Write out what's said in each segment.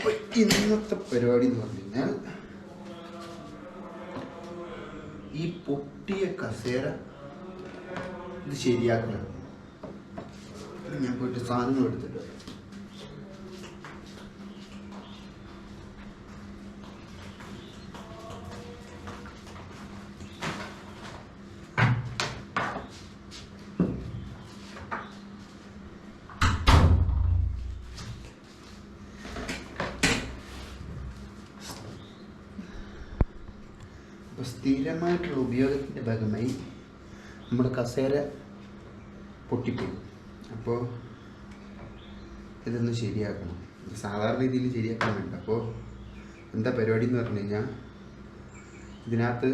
അപ്പോൾ ഇന്നത്തെ പരിപാടി എന്ന് പറഞ്ഞു കഴിഞ്ഞാൽ ഈ പൊട്ടിയ കസേര ഇത് ശരിയാക്കണം. ഞാൻ പോയിട്ട് സാധനങ്ങൾ എടുത്തിട്ട് അപ്പോൾ സ്ഥിരമായിട്ടുള്ള ഉപയോഗത്തിന്റെ ഭാഗമായി നമ്മുടെ കസേര പൊട്ടിപ്പോയി അപ്പോൾ ഇതൊന്ന് ശരിയാക്കണം. സാധാരണ രീതിയിൽ ശരിയാക്കാൻ വേണ്ട അപ്പോൾ എന്താ പരിപാടി എന്ന് പറഞ്ഞു കഴിഞ്ഞാൽ ഇതിനകത്ത്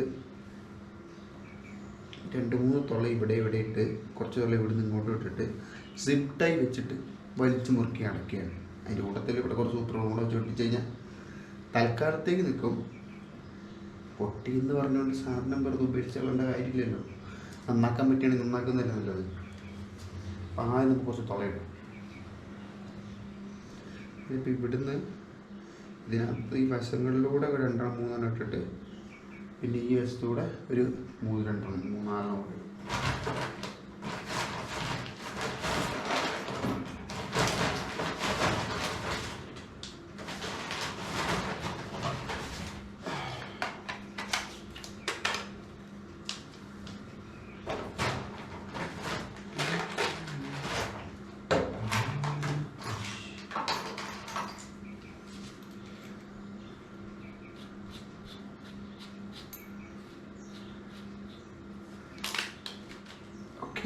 രണ്ട് മൂന്ന് തുള ഇവിടെ ഇവിടെ ഇട്ട് കുറച്ച് തുള നിന്ന് ഇങ്ങോട്ട് ഇട്ടിട്ട് സിപ്പ് ടൈ വെച്ചിട്ട് വലിച്ചു മുറുക്കി അടക്കുകയാണ് അതിന്റെ കൂട്ടത്തിൽ ഇവിടെ കുറച്ച് സൂത്രങ്ങളും കൂടെ വെച്ച് ഒട്ടിച്ച് കഴിഞ്ഞാൽ തൽക്കാലത്തേക്ക് നിൽക്കും. പൊട്ടി എന്ന് പറഞ്ഞുകൊണ്ട് സാധനം വെറുതെ ഉപേക്ഷിച്ചുള്ള കാര്യമില്ലല്ലോ. നന്നാക്കാൻ പറ്റുകയാണെങ്കിൽ നന്നാക്കുന്നില്ല നല്ലത് അപ്പം ആദ്യം നമുക്ക് കുറച്ച് തുളയിടും ഇതിപ്പോൾ ഇവിടുന്ന് ഇതിനകത്ത് ഈ വശങ്ങളിലൂടെ ഒരു രണ്ടെണ്ണം മൂന്നെണ്ണം ഇട്ടിട്ട് പിന്നെ ഈ വശത്തൂടെ ഒരു മൂന്ന് രണ്ടെണ്ണം മൂന്നാലെണ്ണം കൂടെ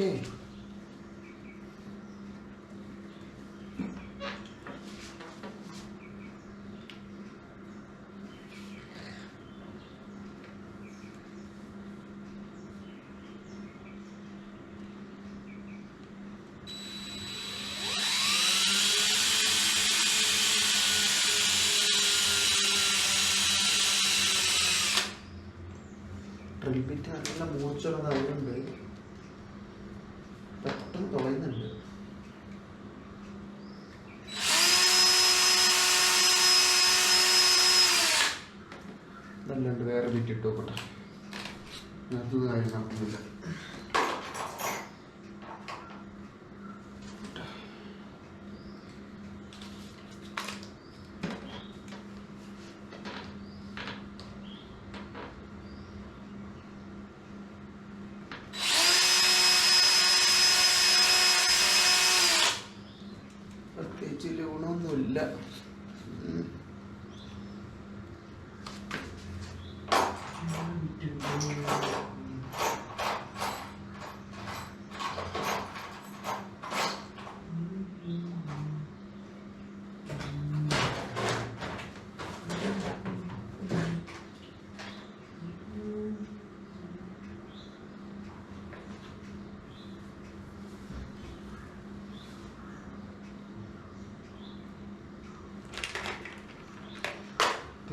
ഇടും. ഓക്കെ ഡ്രിൽ ബിറ്റ് നല്ല മൂർച്ചയുള്ളത് അതുകൊണ്ട്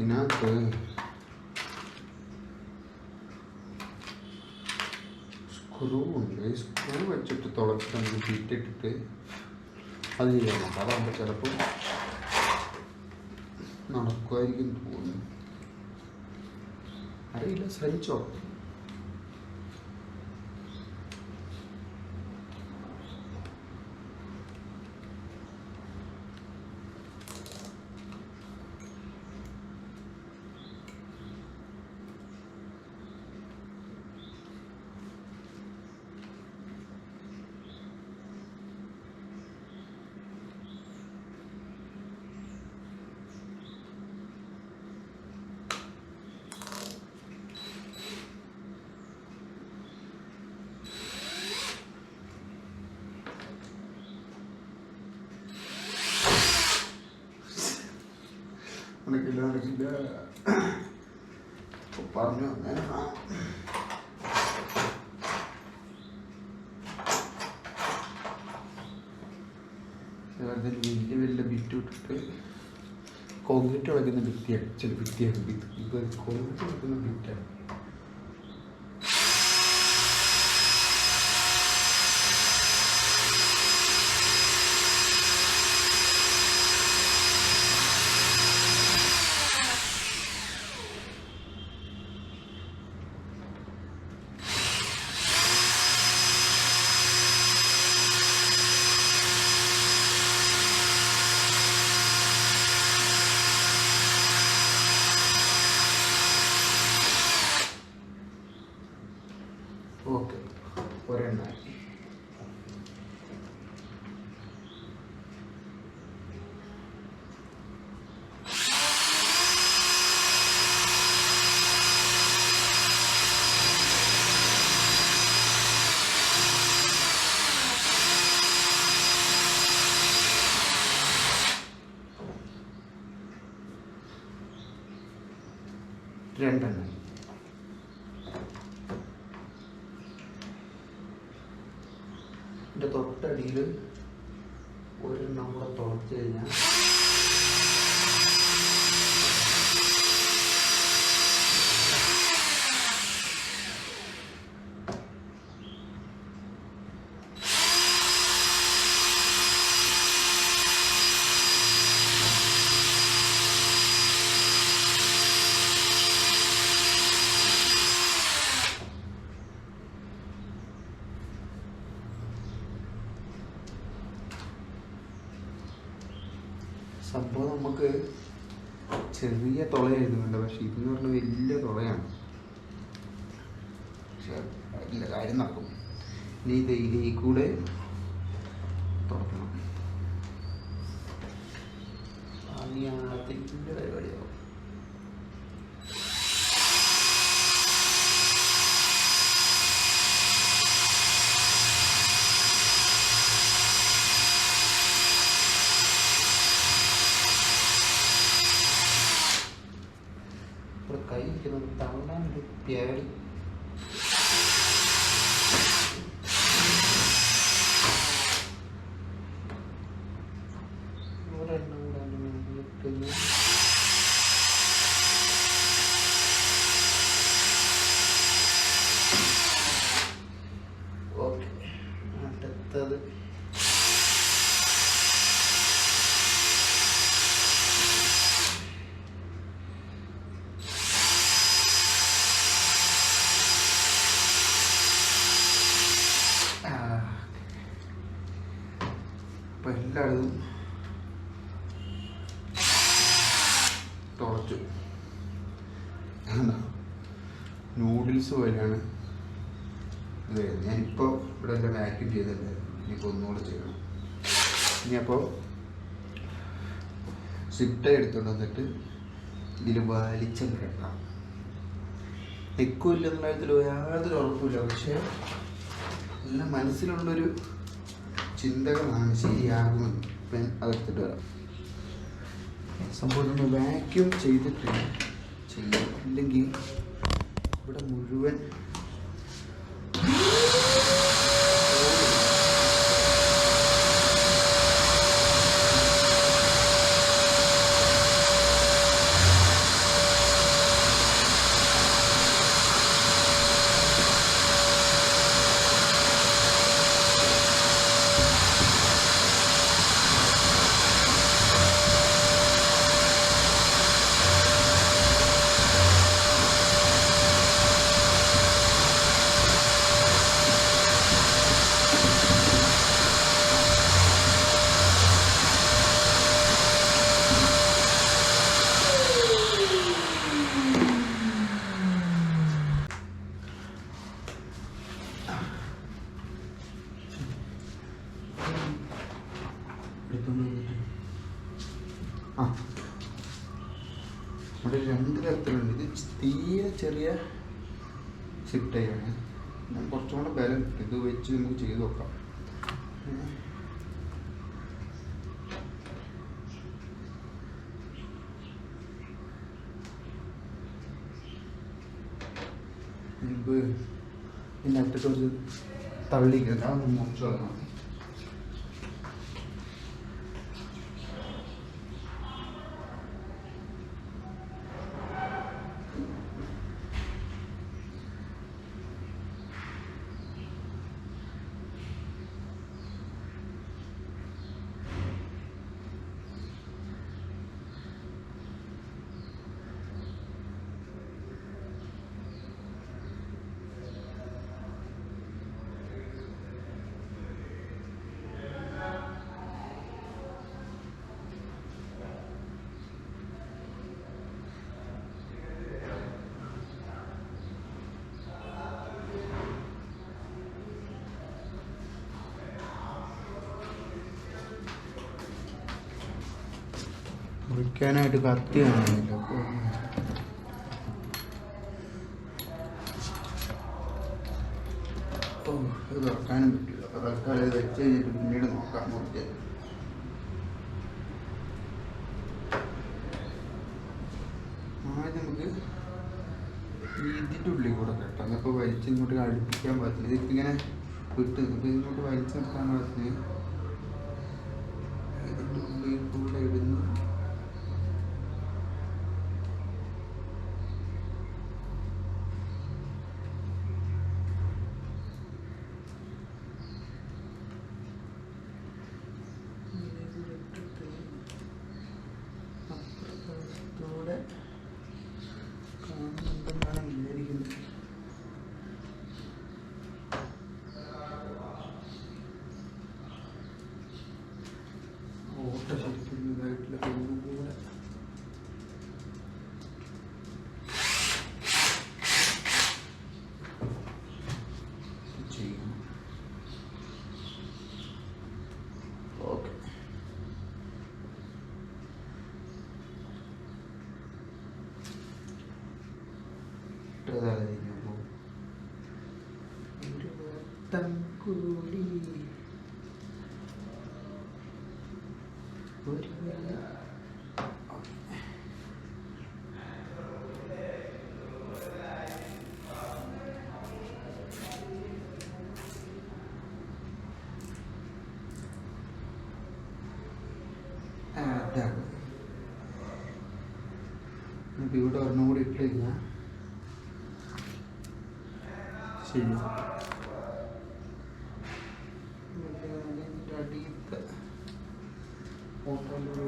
ഇതിനകത്ത് സ്ക്രൂ ഉണ്ട് സ്ക്രൂ വെച്ചിട്ട് തുളച്ചിട്ട് നമുക്ക് തീറ്റിട്ടിട്ട് അത് ചെയ്യാൻ നോക്കാം അതാകുമ്പോൾ ചിലപ്പോൾ നടക്കുമായിരിക്കും തോന്നുന്നു. അറിയില്ല ശ്രമിച്ചോ പറഞ്ഞു. അതിൽ വലിയ വലിയ ബിറ്റ് ഇട്ടിട്ട് കോൺക്രീറ്റ് വളയ്ക്കുന്ന ഭിത്തിയാണ്. ചില ഭിത്തിയാണ് കോൺക്രീറ്റ് വളയ്ക്കുന്ന Ok, por el mar. എന്റെ തൊട്ടടിയിൽ ഒരെണ്ണം കൂടെ തുളച്ച് കഴിഞ്ഞാൽ സംഭവം നമുക്ക് ചെറിയ തുളയായിരുന്നു വേണ്ട പക്ഷെ ഇതെന്ന് പറഞ്ഞാൽ വലിയ തുളയാണ്. പക്ഷെ ഇല്ല കാര്യം നടക്കും. ഇനി ഇത് ഇതിൽ കൂടെ തുറക്കണം. അതിന്റെ പരിപാടിയാവും. ഇവിടെ കൈ ഇരിക്കുന്നത് തള്ളാൻ ഒരു പേടി ഒരെണ്ണം പോലെയാണ്. ഞാനിപ്പോൾ ഇവിടെ എല്ലാം വാക്യൂം ചെയ്തല്ലേ ഇനിയിപ്പോൾ ഒന്നുകൂടെ ചെയ്യണം. ഇനിയപ്പോൾ സിപ്റ്റ എടുത്തുകൊണ്ട് വന്നിട്ട് ഇതിൽ വലിച്ചം കിടക്കണം തെക്കുമില്ല എന്നുള്ള കാര്യത്തിൽ യാതൊരു ഉറപ്പില്ല പക്ഷേ എല്ലാം മനസ്സിലുള്ളൊരു ചിന്തകളാണ് ശരിയാകുമെന്ന് ഇപ്പം അതെടുത്തിട്ട് വരാം. സംഭവം വാക്യൂം ചെയ്തിട്ട് ചെയ്യും ഇല്ലെങ്കിൽ ഇവിടെ മുഴുവൻ ഇവിടെ രണ്ട് തരത്തിലുണ്ട് ഇത് തീരെ ചെറിയ ചിട്ടയാണ് കുറച്ചും കൂടെ ബലം. ഇത് വെച്ച് നമുക്ക് ചെയ്ത് നോക്കാം. മുൻപ് പിന്നെ അട്ടിട്ട് കുറച്ച് തള്ളിക്കുന്നത് അതൊന്ന് മുറിച്ച് കളയണം മുറിക്കാനായിട്ട് കത്തി കാണുന്നില്ല. ഇത് തുറക്കാനും പറ്റില്ല. അപ്പോൾ തൽക്കാലം ഇത് വെച്ച് കഴിഞ്ഞിട്ട് പിന്നീട് നോക്കാം മുറിക്കാൻ നമുക്ക് ഇതിന്റെ ഉള്ളിൽ കൂടെ കേട്ടോ. അപ്പോൾ വലിച്ചിങ്ങോട്ട് അടുപ്പിക്കാൻ പറ്റില്ല. ഇതിപ്പോൾ ഇങ്ങനെ വിട്ട് ഇങ്ങോട്ട് വലിച്ചു നിർത്താൻ പറ്റില്ല ഇതിന്റെ ഉള്ളിൽ കൂടെ ഇടുന്നു അപ്പുറത്തോടെ കാണുന്നുണ്ടെന്നാണ് വിചാരിക്കുന്നത് ഓട്ട ശരിക്കും ഇതായിട്ടില്ല ഒന്നും കൂടെ ചെയ്യണം ഓക്കെ ഒരു വട്ടം കൂടി. ഒരു ഇവിടെ ഒരെണ്ണം കൂടി ഇട്ട് കഴിഞ്ഞാൽ ശരി. ഫോട്ടോയിലൂടെ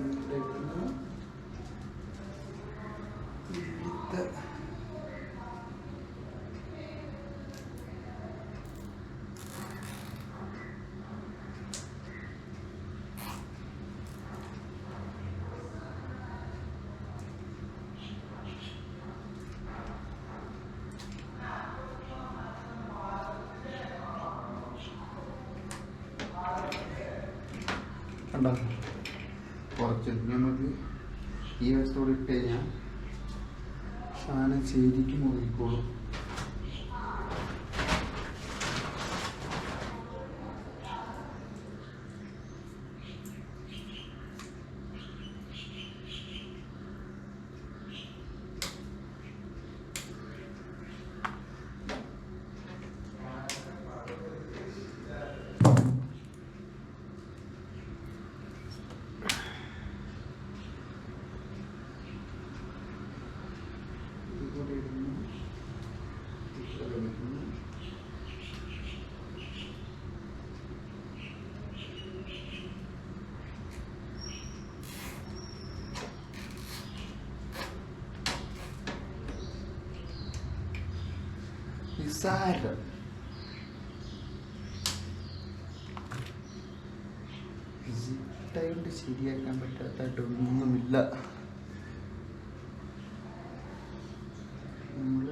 കണ്ടോ കുറച്ച് നമുക്ക് ഈ വശത്തോടെ ഇട്ട് കഴിഞ്ഞാൽ സാധനം ശരിക്കും മുറിക്കോളും ഇവിടെ ഇടുന്നു ഇവിടെ ഇടുന്നു നിസ്സാരം സിട്ടായിട്ട് ശരിയാക്കാൻ പറ്റാത്തതായിട്ടൊന്നുമില്ല നമ്മൾ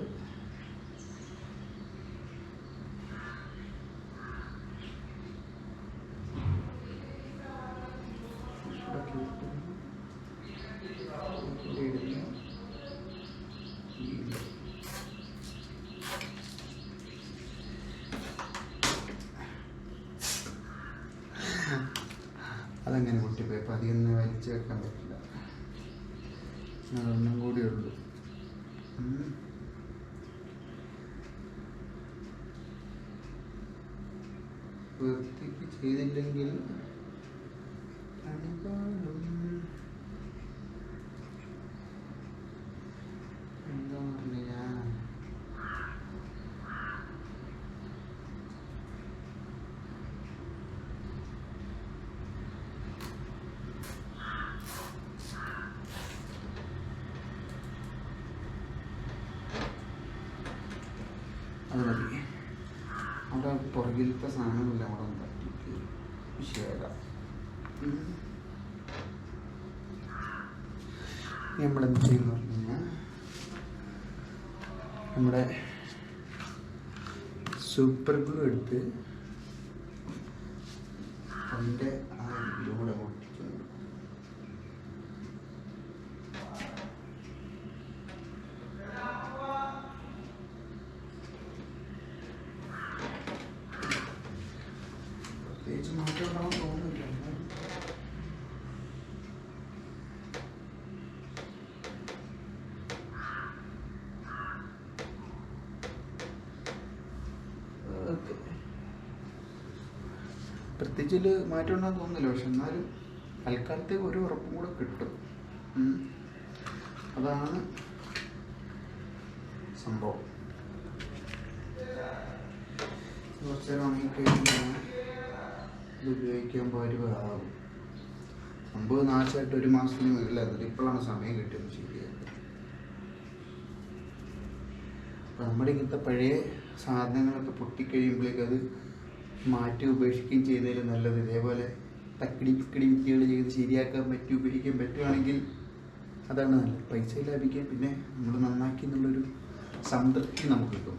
ഇവിടെ കേട്ടുന്നു. ഇവിടെ ഇടുന്നു. ഇവിടെ. അതങ്ങനെ പൊട്ടിപ്പോയി അപ്പം അധികം ഒന്നും വലിച്ചു വെക്കാൻ പറ്റില്ല ഞാനൊന്നും ഉള്ളു വൃത്തിക്ക് ചെയ്തില്ലെങ്കിൽ പണിപാടും എന്താ പറഞ്ഞ അത് മതി അവിടെ പുറകിലത്തെ സാധനമില്ല അവിടെ ഒന്ന്. നമ്മളെന്ത് ചെയ്യുന്നു പറഞ്ഞു കഴിഞ്ഞാൽ നമ്മുടെ സൂപ്പർ ഗ്ലൂ എടുത്ത് അതിന്റെ ആ ഇതിലൂടെ ഒട്ടിക്കുന്നു പ്രത്യേകിച്ച് മാറ്റം ഉണ്ടാവാൻ തോന്നുന്നില്ല എന്നാലും പ്രത്യേകിച്ച് ഇതിൽ മാറ്റം ഉണ്ടെന്ന് തോന്നുന്നില്ല. പക്ഷെ എന്നാലും തൽക്കാലത്തേക്ക് ഒരു ഉറപ്പും കൂടെ കിട്ടും. അതാണ് സംഭവം. കുറച്ച് നേരം ഉണങ്ങി കഴിഞ്ഞാൽ ഇത് ഒരു വേറാവും മുമ്പ് നാശമായിട്ട് ഒരു മാസത്തിന് മുകളിലായിരുന്നു ഇപ്പോഴാണ് സമയം കിട്ടിയത് ശരിയായിട്ട്. അപ്പം നമ്മുടെ ഇങ്ങനത്തെ പഴയ സാധനങ്ങളൊക്കെ പൊട്ടിക്കഴിയുമ്പോഴേക്കത് മാറ്റി ഉപേക്ഷിക്കുകയും ചെയ്യുന്നതിൽ നല്ലത്. ഇതേപോലെ തക്കിടി പിക്കടി വിദ്യകൾ ചെയ്ത് ശരിയാക്കാൻ പറ്റി ഉപയോഗിക്കാൻ പറ്റുകയാണെങ്കിൽ അതാണ് നല്ലത്. പൈസ ലാഭിക്കാൻ പിന്നെ നമ്മൾ നന്നാക്കി എന്നുള്ളൊരു സംതൃപ്തി നമുക്ക് കിട്ടും.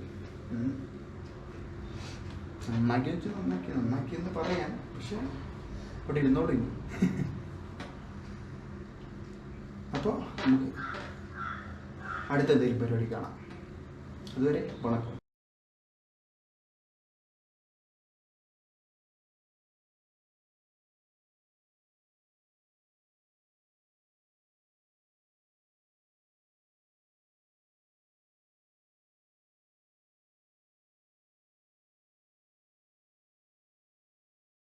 നന്നാക്കി വെച്ച് നന്നാക്കി നന്നാക്കി എന്ന് പറയാം. പക്ഷെ ഇവിടെ ഇരുന്നോളൂ അപ്പോൾ നമുക്ക് അടുത്ത എന്തെങ്കിലും പരിപാടി കാണാം. അതുവരെ വണക്കം.